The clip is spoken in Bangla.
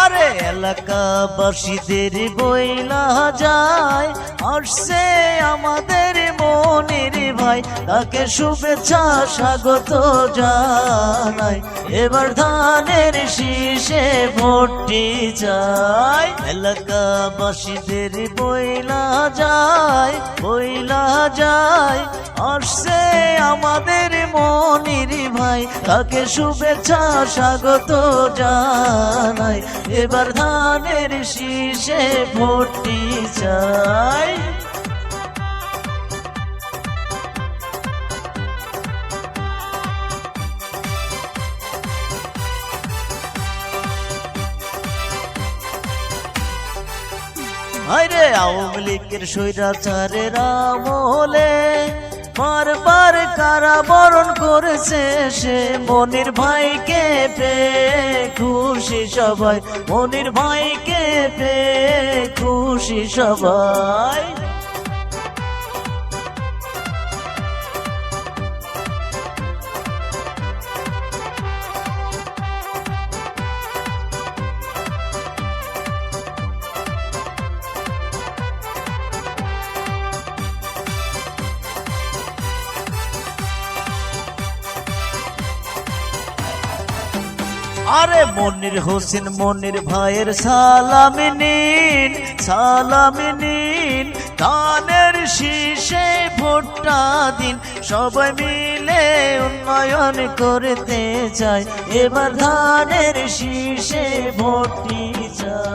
আরে এলাকাবাসীদের বইলা যায়, আসছে আমাদের মনের ভাই, তাকে শুভেচ্ছা স্বাগত জানাই। এবার ধানের শীষে ভোটটি চাই। এলাকাবাসীদের বইলা যায় বইলা যায় আসছে তাকে শুভেচ্ছা স্বাগত জানাই। এবার ধানের শীষে ভোটটি চাই। আরে আওয়ামী লীগের স্বৈরাচারের আমলে বারবার কারাবরণ করেছে সে মনির ভাইকে পে খুশি সবাই। মনির ভাইকে পে খুশি সবাই। আরে মনির হোসেন, মনির ভাইয়ের সালামি নিন সালামি নিন। ধানের শীষে ভোটটা দিন, সবাই মিলে উন্নয়ন করতে চাই। এবার ধানের শীষে ভোটটি চাই।